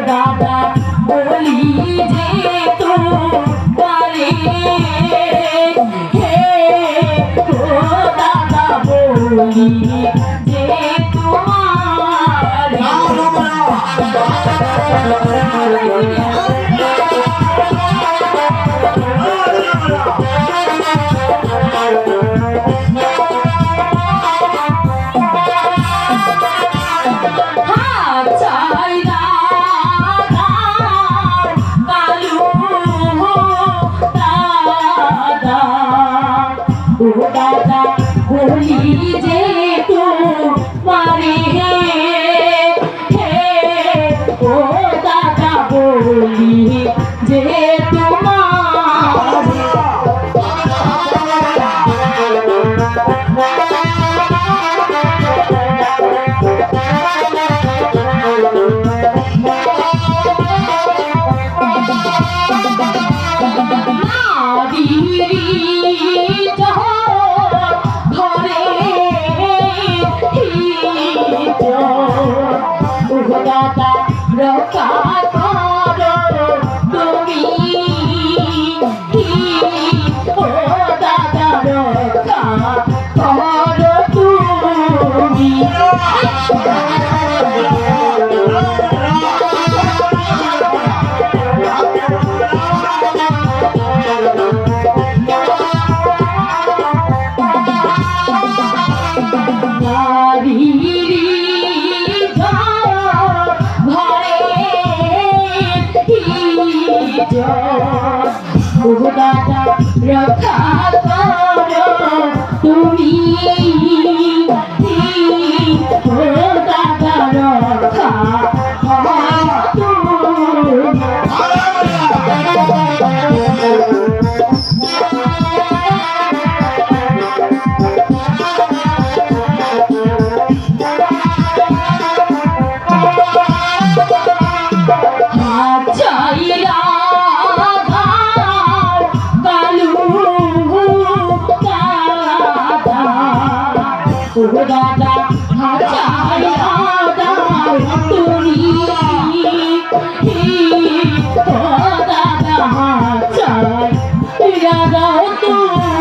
दादा बोली जे দাদা বলি যে তো মারে ও দাদা বলি যে তোমার রকা রক্ষা দাদা হাজার হাজার তুমি ও দাদা হাজার দাদা তুমি